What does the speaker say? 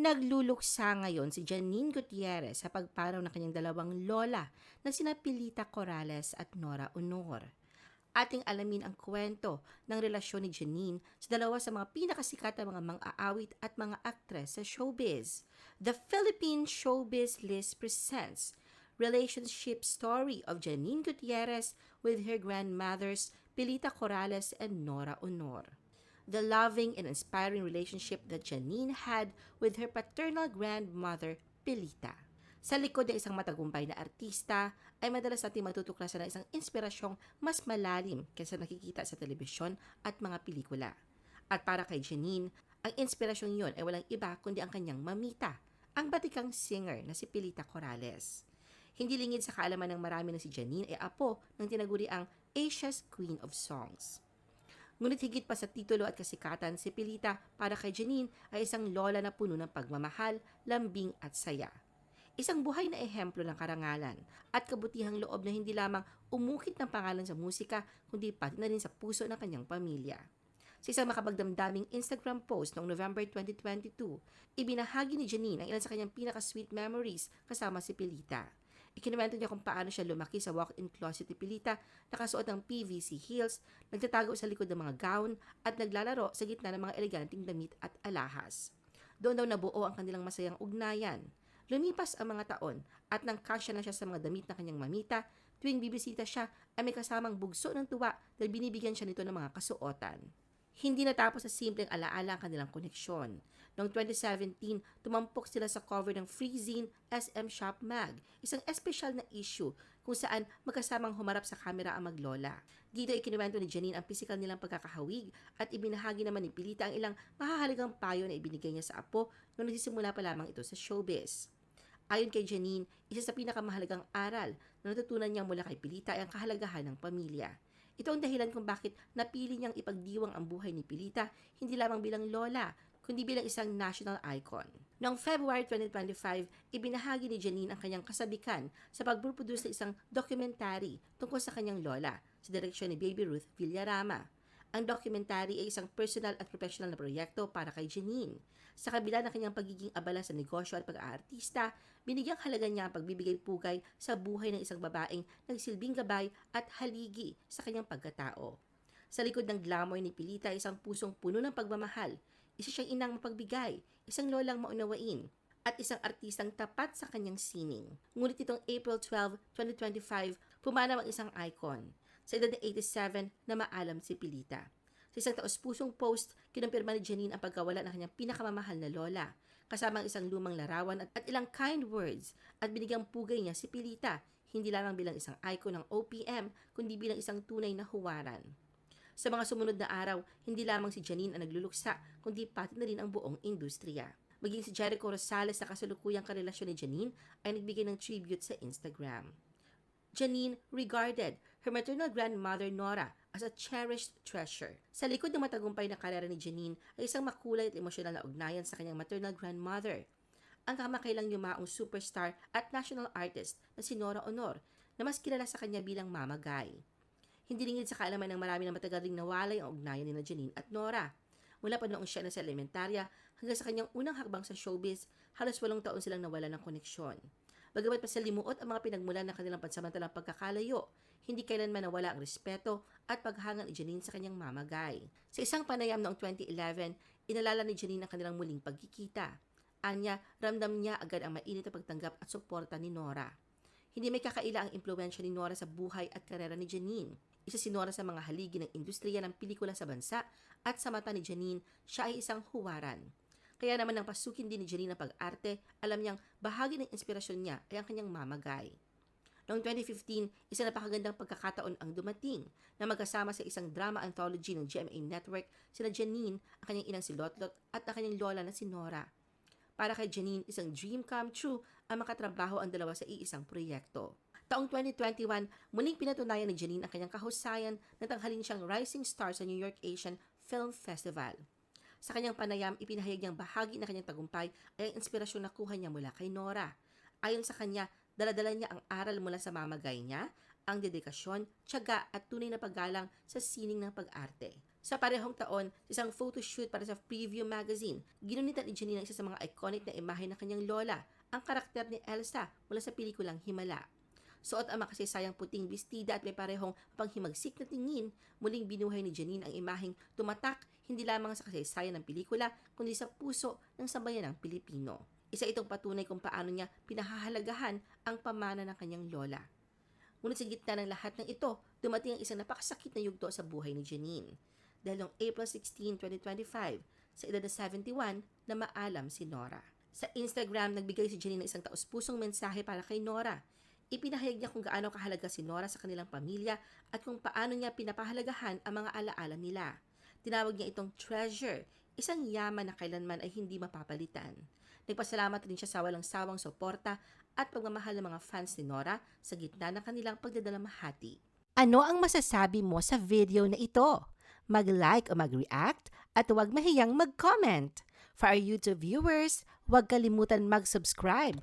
Nagluluksa ngayon si Janine Gutierrez sa pagparaw ng kanyang dalawang lola na sina Pilita Corrales at Nora Honor. Ating alamin ang kwento ng relasyon ni Janine sa dalawa sa mga pinakasikat na mga mang-aawit at mga aktres sa showbiz. The Philippine Showbiz List presents Relationship Story of Janine Gutierrez with her grandmothers Pilita Corrales and Nora Honor the loving and inspiring relationship that Janine had with her paternal grandmother, Pilita. Sa likod ng isang matagumpay na artista, ay madalas natin matutuklasan ng isang inspirasyong mas malalim kaysa nakikita sa telebisyon at mga pelikula. At para kay Janine, ang inspirasyong yon ay walang iba kundi ang kanyang mamita, ang batikang singer na si Pilita Corrales. Hindi lingid sa kaalaman ng marami na si Janine ay apo ng tinaguri ang Asia's Queen of Songs. Ngunit higit pa sa titulo at kasikatan, si Pilita para kay Janine ay isang lola na puno ng pagmamahal, lambing at saya. Isang buhay na ehemplo ng karangalan at kabutihang loob na hindi lamang umukit ng pangalan sa musika kundi pati na rin sa puso ng kanyang pamilya. Sa isang makabagdamdaming Instagram post noong November 2022, ibinahagi ni Janine ang ilan sa kanyang pinaka-sweet memories kasama si Pilita. Ikinuwento niya kung paano siya lumaki sa walk-in closet ni Pilita, nakasuot ng PVC heels, nagtatago sa likod ng mga gown, at naglalaro sa gitna ng mga eleganting damit at alahas. Doon daw nabuo ang kanilang masayang ugnayan. Lumipas ang mga taon at nang kasya na siya sa mga damit na kanyang mamita, tuwing bibisita siya ay may kasamang bugso ng tuwa dahil binibigyan siya nito ng mga kasuotan. Hindi natapos sa simpleng alaala ang kanilang koneksyon. Noong 2017, tumampok sila sa cover ng Freezine SM Shop Mag, isang espesyal na issue kung saan magkasamang humarap sa kamera ang maglola. Dito ikinuwento ni Janine ang pisikal nilang pagkakahawig at ibinahagi naman ni Pilita ang ilang mahahalagang payo na ibinigay niya sa apo noong nagsisimula pa lamang ito sa showbiz. Ayon kay Janine, isa sa pinakamahalagang aral na natutunan niyang mula kay Pilita ay ang kahalagahan ng pamilya. Ito ang dahilan kung bakit napili niyang ipagdiwang ang buhay ni Pilita hindi lamang bilang lola, kundi bilang isang national icon. Noong February 2025, ibinahagi ni Janine ang kanyang kasabikan sa pagproduce ng isang documentary tungkol sa kanyang lola sa direksyon ni Baby Ruth Villarama. Ang documentary ay isang personal at professional na proyekto para kay Janine. Sa kabila ng kanyang pagiging abala sa negosyo at pag-aartista, binigyang halaga niya ang pagbibigay pugay sa buhay ng isang babaeng nagsilbing gabay at haligi sa kanyang pagkatao. Sa likod ng glamour ni Pilita isang pusong puno ng pagmamahal, isa siyang inang mapagbigay, isang lolang maunawain, at isang artistang tapat sa kanyang sining. Ngunit itong April 12, 2025, pumanaw ang isang icon sa edad na 87 na maalam si Pilita. Sa isang taos-pusong post, kinumpirma ni Janine ang pagkawala ng kanyang pinakamamahal na lola, kasama ang isang lumang larawan at, at ilang kind words at binigyang pugay niya si Pilita, hindi lamang bilang isang icon ng OPM, kundi bilang isang tunay na huwaran. Sa mga sumunod na araw, hindi lamang si Janine ang nagluluksa, kundi pati na rin ang buong industriya. Maging si Jericho Rosales na kasalukuyang karelasyon ni Janine ay nagbigay ng tribute sa Instagram. Janine regarded her maternal grandmother Nora as a cherished treasure. Sa likod ng matagumpay na karera ni Janine ay isang makulay at emosyonal na ugnayan sa kanyang maternal grandmother. Ang kamakailang yumaong superstar at national artist na si Nora Honor na mas kilala sa kanya bilang Mama Guy. Hindi lingid sa kaalaman ng marami na matagal ring nawalay ang ugnayan ni Janine at Nora. Mula pa noong siya na sa elementarya hanggang sa kanyang unang hakbang sa showbiz, halos walong taon silang nawala ng koneksyon. Bagamat pasalimuot ang mga pinagmulan ng kanilang pansamantalang pagkakalayo, hindi kailanman nawala ang respeto at paghangan ni Janine sa kanyang mamagay. Sa isang panayam noong 2011, inalala ni Janine ang kanilang muling pagkikita. Anya, ramdam niya agad ang mainit na pagtanggap at suporta ni Nora. Hindi may kakaila ang impluensya ni Nora sa buhay at karera ni Janine. Isa si Nora sa mga haligi ng industriya ng pelikula sa bansa at sa mata ni Janine, siya ay isang huwaran. Kaya naman nang pasukin din ni Janine ang pag-arte, alam niyang bahagi ng inspirasyon niya ay ang kanyang mamagay. Noong 2015, isa na pakagandang pagkakataon ang dumating na magkasama sa isang drama anthology ng GMA Network sina Janine, ang kanyang inang si Lotlot at ang kanyang lola na si Nora. Para kay Janine, isang dream come true ang makatrabaho ang dalawa sa iisang proyekto. Taong 2021, muling pinatunayan ni Janine ang kanyang kahusayan na tanghalin siyang rising star sa New York Asian Film Festival. Sa kanyang panayam, ipinahayag niyang bahagi ng kanyang tagumpay ay ang inspirasyon na kuha niya mula kay Nora. Ayon sa kanya, daladala niya ang aral mula sa mamagay niya, ang dedikasyon, tiyaga at tunay na paggalang sa sining ng pag-arte. Sa parehong taon, sa isang photoshoot para sa Preview Magazine, ginunitan ni Janine ang isa sa mga iconic na imahe ng kanyang lola, ang karakter ni Elsa mula sa pelikulang Himala. Suot ang makasaysayang puting bestida at may parehong panghimagsik na tingin, muling binuhay ni Janine ang imaheng tumatak hindi lamang sa kasaysayan ng pelikula, kundi sa puso ng sambayan ng Pilipino. Isa itong patunay kung paano niya pinahahalagahan ang pamana ng kanyang lola. Ngunit sa gitna ng lahat ng ito, dumating ang isang napakasakit na yugto sa buhay ni Janine. Dahil noong April 16, 2025, sa edad na 71, na maalam si Nora. Sa Instagram, nagbigay si Janine ng isang taus-pusong mensahe para kay Nora. Ipinahayag niya kung gaano kahalaga si Nora sa kanilang pamilya at kung paano niya pinapahalagahan ang mga alaala nila. Tinawag niya itong treasure, isang yaman na kailanman ay hindi mapapalitan. Nagpasalamat rin siya sa walang sawang suporta at pagmamahal ng mga fans ni Nora sa gitna ng kanilang pagdadalamhati. Ano ang masasabi mo sa video na ito? Mag-like o mag-react at huwag mahiyang mag-comment. For our YouTube viewers, huwag kalimutan mag-subscribe